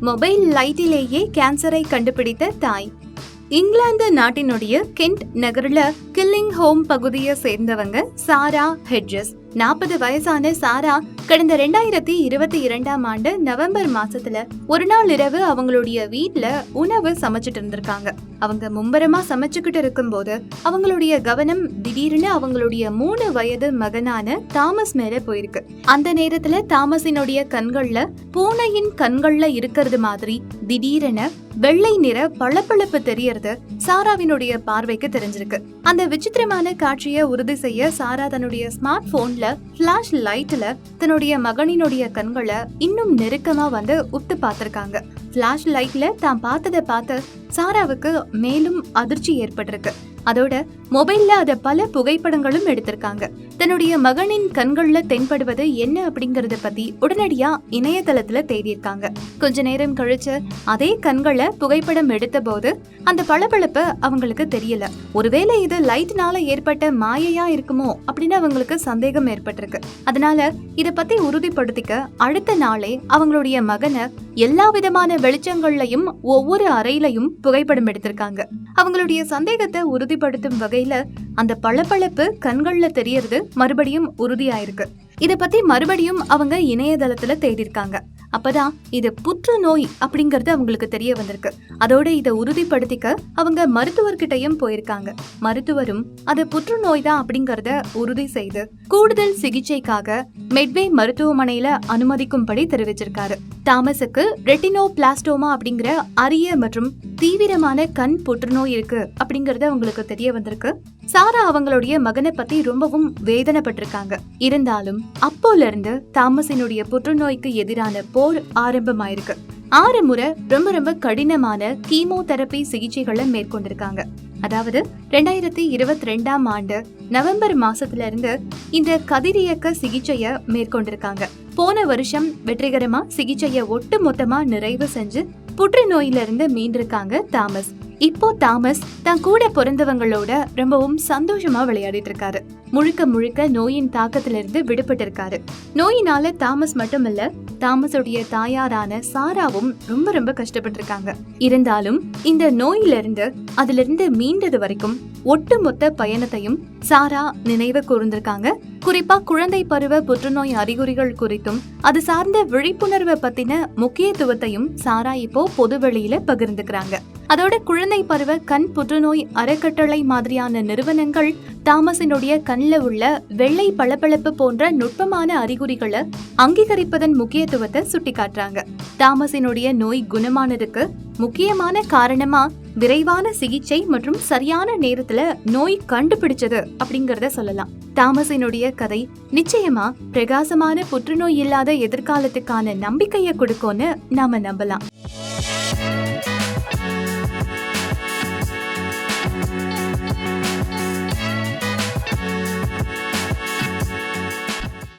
Mobile லைட்டிலேயே கேன்சரை கண்டுபிடித்த தாய். இங்கிலாந்து நாட்டினுடைய கென்ட் நகரில் கில்லிங் ஹோம் பகுதியை சேர்ந்தவங்க சாரா ஹெட்ஜஸ். நாற்பது வயசான சாரா கடந்த ரெண்டாயிரத்தி இருபத்தி இரண்டாம் ஆண்டு நவம்பர் மாசத்துல ஒரு நாள் இரவு அவங்களுடைய வீட்ல உணவு சமைச்சிட்டு இருந்திருக்காங்க. அவங்க மும்பரமா சமைச்சுக்கிட்டு இருக்கும்போது அவங்களுடைய கவனம் திடீர்னு அவங்களுடைய மூணு வயது மகனான தாமஸ் மேல போயிருக்கு. அந்த நேரத்துல தாமஸினுடைய கண்கள்ல பூனையின் கண்கள்ல இருக்கிறது மாதிரி திடீரென வெள்ளை நிற பளபளப்பு தெரியறது சாராவினுடைய பார்வைக்கு தெரிஞ்சிருக்கு. அந்த விசித்திரமான காட்சியை உறுதி செய்ய சாரா தன்னுடைய ஸ்மார்ட் போன்ல பிளாஷ் லைட்ல தன்னுடைய மகனினுடைய கண்களை இன்னும் நெருக்கமா வந்து உத்து பார்த்திருக்காங்க. பிளாஷ் லைட்ல தான் பார்த்ததை பார்த்து சாராவுக்கு மேலும் அதிர்ச்சி ஏற்பட்டிருக்கு. அதோட மொபைல்ல அத பல புகைப்படங்களும் எடுத்திருக்காங்க. தன்னுடைய மகனின் கண்கள்ல தென்படுவது என்ன அப்படிங்கறத பத்தி உடனடியா இணையதளத்துல தேடியிருக்காங்க. கொஞ்ச நேரம் கழிச்சு அதே கண்களை புகைப்படம் எடுத்த போது அந்த பளபளப்பு அவங்களுக்கு தெரியல. ஒருவேளை இது லைட்னால ஏற்பட்ட மாயையா இருக்குமோ அப்படின்னு அவங்களுக்கு சந்தேகம் ஏற்பட்டிருக்கு. அதனால இத பத்தி உறுதிப்படுத்திக்க அடுத்த நாளே அவங்களுடைய மகனை எல்லா விதமான வெளிச்சங்கள்லயும் ஒவ்வொரு அறையிலையும் புகைப்படம் எடுத்திருக்காங்க. அவங்களுடைய சந்தேகத்தை உறுதிப்படுத்தும் வகையில அந்த பளபளப்பு கண்கள்ல தெரியறது மறுபடியும் உறுதியாயிருக்கு. இத பத்தி மறுபடியும் அவங்க இணையதளத்துல தேடிருக்காங்க அப்பதான் இது புற்றுநோய் அப்படிங்கறது அவங்களுக்கு தெரிய வந்திருக்கு. அதோட இதை உறுதிப்படுத்திக்க அவங்க மருத்துவர்கிட்டயும் போயிருக்காங்க. மருத்துவரும் அது புற்றுநோய் தான் அப்படிங்கறத உறுதி செய்து கூடுதல் சிகிச்சைக்காக மெட்வே மருத்துவமனையில அனுமதிக்கும்படி தெரிவிச்சிருக்காரு. தாமஸுக்கு ரெட்டினோ பிளாஸ்டோமா அப்படிங்கிற அரிய மற்றும் தீவிரமான கண் புற்றுநோய் இருக்கு அப்படிங்கறது அவங்களுக்கு தெரிய வந்திருக்கு. சாரா அவங்களுடைய மகனை பத்தி ரொம்பவும் வேதனைப்பட்டிருக்காங்க. இருந்தாலும் அப்போல இருந்து தாமஸினுடைய புற்றுநோய்க்கு எதிரான போர் ஆரம்பமாயிருக்கு. ஆறு முறை ரொம்ப ரொம்ப கடினமான கீமோதெரப்பி சிகிச்சைகளை மேற்கொண்டிருக்காங்க. அதாவது ரெண்டாயிரத்தி இருபத்தி ரெண்டாம் ஆண்டு நவம்பர் மாசத்துல இருந்து இந்த கதிரியக்க சிகிச்சைய மேற்கொண்டிருக்காங்க. போன வருஷம் வெற்றிகரமா சிகிச்சைய ஒட்டு மொத்தமா நிறைவு செஞ்சு புற்றுநோயிலிருந்து மீண்டிருக்காங்க தாமஸ். இப்போ தாமஸ் தன் கூட பிறந்தவங்களோட ரொம்பவும் சந்தோஷமா விளையாடிட்டு இருக்காரு முழுக்க முழுக்க நோயின் தாக்கத்துல இருந்து விடுபட்டு இருக்காரு நோயினால தாமஸ் மட்டும் இல்ல தாமஸுடைய தாயாரான சாராவும் ரொம்ப ரொம்ப கஷ்டப்பட்டு இருக்காங்க இருந்தாலும் இந்த நோயில இருந்து அதுல இருந்து மீண்டது வரைக்கும் ஒட்டுமொத்த பயணத்தையும் சாரா நினைவு கூர்ந்திருக்காங்க. குறிப்பா குழந்தை பருவ புற்றுநோய் அறிகுறிகள் குறித்தும் அது சார்ந்த விழிப்புணர்வை பத்தின முக்கியத்துவத்தையும் சாரா இப்போ பொதுவெளியில பகிர்ந்துக்கிறாங்க. அதோட குழந்தை பருவ கண் புற்றுநோய் அறக்கட்டளை மாதிரியான நிறுவனங்கள் தாமஸினுடைய கண்ல உள்ள வெள்ளை பளபளப்பு போன்ற நுட்பமான அறிகுறிகளை அங்கீகரிப்பதன் முக்கியத்துவத்தை சுட்டிக்காட்டுறாங்க. தாமஸினுடைய நோய் குணமானதுக்கு முக்கியமான காரணமா விரைவான சிகிச்சை மற்றும் சரியான நேரத்துல நோய் கண்டுபிடிச்சது அப்படிங்கறத சொல்லலாம். தாமசினுடைய கதை நிச்சயமா பிரகாசமான புற்றுநோய் இல்லாத எதிர்காலத்துக்கான நம்பிக்கையை கொடுக்கும்னு நாம நம்பலாம்.